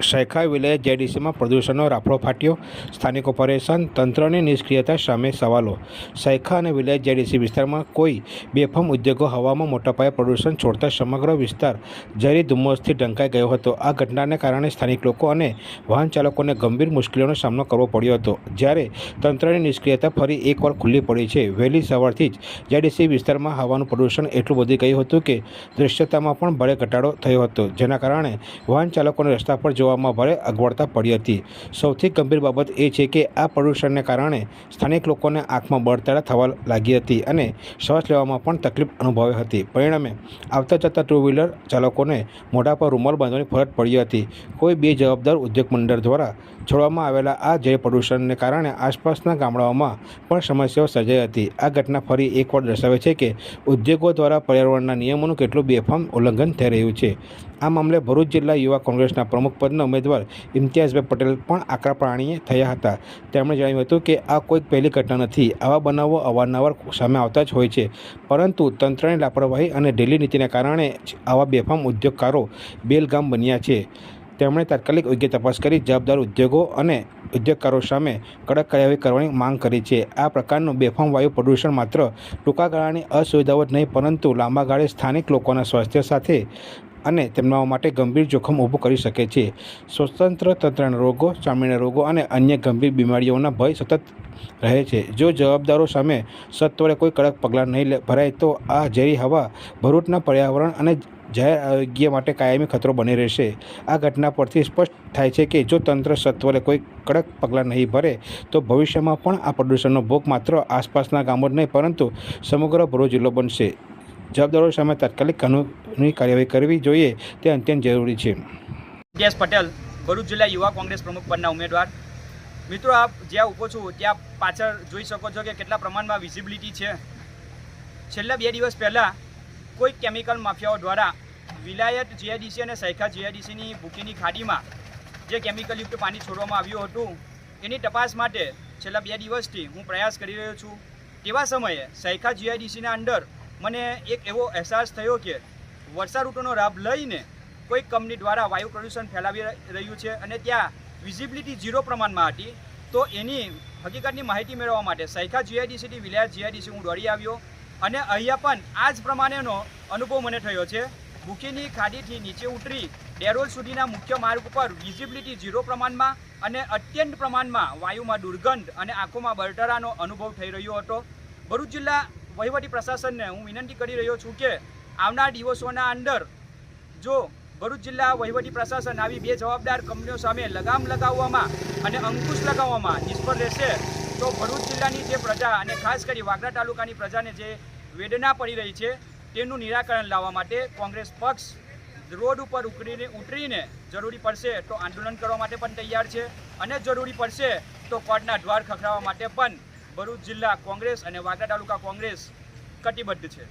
શેખા village જેડીસીમાં પ્રદૂષણનો રાફડો ફાટ્યો. સ્થાનિકો પરેશાન તંત્રની નિષ્ક્રિયતા સામે સવાલો. શેખા અને વિલેજ જેડીસી વિસ્તારમાં કોઈ બેફામ ઉદ્યોગો હવામાં મોટા પાયે પ્રદૂષણ છોડતા સમગ્ર વિસ્તાર ઝેરી ધુમ્મસથી ઢંકાઈ ગયો હતો. આ ઘટનાને કારણે સ્થાનિક લોકો અને વાહન ચાલકોને ગંભીર મુશ્કેલીઓનો સામનો કરવો પડ્યો હતો. જ્યારે તંત્રની નિષ્ક્રિયતા ફરી એકવાર ખુલ્લી પડી છે. વહેલી સવારથી જ જેડીસી વિસ્તારમાં હવાનું પ્રદૂષણ એટલું વધી ગયું હતું કે દૃશ્યતામાં પણ ભારે ઘટાડો થયો હતો. જેના કારણે વાહન ચાલકોને રસ્તા પર જોવામાં ભારે અગવડતા પડી હતી. સૌથી ગંભીર બાબત એ છે કે આ પ્રદૂષણને કારણે સ્થાનિક લોકોને આંખમાં બળતરા થવા લાગી હતી અને શ્વાસ લેવામાં પણ તકલીફ અનુભવી હતી. પરિણામે, આવતા જતા ટુ વ્હીલર ચાલકોને મોઢા પર રૂમાલ બાંધવાની ફરજ પડી હતી. કોઈ બે જવાબદાર ઉદ્યોગ મંડળ દ્વારા છોડવામાં આવેલા આ જય પ્રદૂષણને કારણે આસપાસના ગામડાઓમાં પણ સમસ્યાઓ સર્જાઈ હતી. આ ઘટના ફરી એકવાર દર્શાવે છે કે ઉદ્યોગો દ્વારા પર્યાવરણના નિયમોનું કેટલું બેફામ ઉલ્લંઘન થઈ રહ્યું છે. આ મામલે ભરૂચ જિલ્લા યુવા કોંગ્રેસના પ્રમુખ પદના ઉમેદવાર ઇમ્તિયાઝભાઈ પટેલ પણ આકરા પ્રાણીએ થયા હતા. તેમણે જણાવ્યું હતું કે આ કોઈ પહેલી ઘટના નથી. આવા બનાવો અવારનવાર સામે આવતા જ હોય છે. પરંતુ તંત્રની લાપરવાહી અને ઢીલી નીતિને કારણે આવા બેફામ ઉદ્યોગકારો બેલગામ બન્યા છે. તેમણે તાત્કાલિક યોગ્ય તપાસ કરી, જવાબદાર ઉદ્યોગો અને ઉદ્યોગકારો સામે કડક કાર્યવાહી કરવાની માંગ કરી છે. આ પ્રકારનું બેફામ વાયુ પ્રદૂષણ માત્ર ટૂંકા ગાળાની અસુવિધાઓ જ નહીં, પરંતુ લાંબા ગાળે સ્થાનિક લોકોના સ્વાસ્થ્ય સાથે અને તેમના માટે ગંભીર જોખમ ઊભું કરી શકે છે. સ્વતંત્ર તંત્રના રોગો ચામડીના રોગો અને અન્ય ગંભીર બીમારીઓના ભય સતત રહે છે. જો જવાબદારો સામે સત્વરે કોઈ કડક પગલાં નહીં ભરાય, તો આ ઝેરી હવા ભરૂચના પર્યાવરણ અને જાહેર આરોગ્ય માટે કાયમી ખતરો બની રહેશે. આ ઘટના પરથી સ્પષ્ટ થાય છે કે જો તંત્ર સત્વરે કોઈ કડક પગલાં નહીં ભરે, તો ભવિષ્યમાં પણ આ પ્રદૂષણનો ભોગ માત્ર આસપાસના ગામો જ નહીં, પરંતુ સમગ્ર ભરૂચ જિલ્લો બનશે. જવાબદારો સામે તાત્કાલિક કાનૂની કાર્યવાહી કરવી જોઈએ તે અત્યંત જરૂરી છે. ઇમ્તિયાઝ પટેલ, ભરૂચ જિલ્લા યુવા કોંગ્રેસ પ્રમુખ પદના ઉમેદવાર. મિત્રો, આપ જ્યાં ઊભો છું, ત્યાં પાછળ જોઈ શકો છો કે કેટલા પ્રમાણમાં વિઝિબિલિટી છે. છેલ્લા બે દિવસ પહેલાં, કોઈ કેમિકલ માફિયાઓ દ્વારા વિલાયત જીઆઈડીસી અને સૈખા જીઆઈડીસીની ભૂકીની ખાડીમાં જે કેમિકલયુક્ત પાણી છોડવામાં આવ્યું હતું, એની તપાસ માટે છેલ્લા બે દિવસથી હું પ્રયાસ કરી રહ્યો છું. તેવા સમયે સૈખા જીઆઈડીસીના અંડર મને એક એવો અહેસાસ થયો કે વર્ષા ઋતુનો લાભ લઈને કોઈ કંપની દ્વારા વાયુ પ્રદૂષણ ફેલાવી રહ્યું છે અને ત્યાં વિઝિબિલિટી ઝીરો પ્રમાણમાં હતી, તો એની હકીકતની માહિતી મેળવવા માટે સૈખા જીઆઈડીસીથી વિલાયત જીઆઈડીસી હું દોડી આવ્યો અને અહીંયા પણ આ જ પ્રમાણેનો અનુભવ મને થયો છે. બુકીની ખાડીથી નીચે ઉતરી ડેરોલ સુધીના મુખ્ય માર્ગ ઉપર વિઝિબિલિટી ઝીરો પ્રમાણમાં અને અત્યંત પ્રમાણમાં વાયુમાં દુર્ગંધ અને આંખોમાં બળતરાનો અનુભવ થઈ રહ્યો હતો. ભરૂચ જિલ્લા વહીવટી પ્રશાસનને હું વિનંતી કરી રહ્યો છું કે આવનાર દિવસોના અંદર જો ભરૂચ જિલ્લા વહીવટી પ્રશાસન આવી બે જવાબદાર કંપનીઓ સામે લગામ લગાવવામાં અને અંકુશ લગાવવામાં નિષ્ફળ રહેશે, તો ભરૂચ જિલ્લાની જે પ્રજા અને ખાસ કરી વાગરા તાલુકાની પ્રજાને જે વેદના પડી રહી છે, તેનું નિરાકરણ લાવવા માટે કોંગ્રેસ પક્ષ રોડ ઉપર ઉકળીને ઉતરીને જરૂરી પડશે તો આંદોલન કરવા માટે પણ તૈયાર છે અને જરૂરી પડશે તો કોર્ટના દ્વાર ખખડાવવા માટે પણ ભરૂચ જિલ્લા કોંગ્રેસ અને વાગડા તાલુકા કોંગ્રેસ કટિબદ્ધ છે.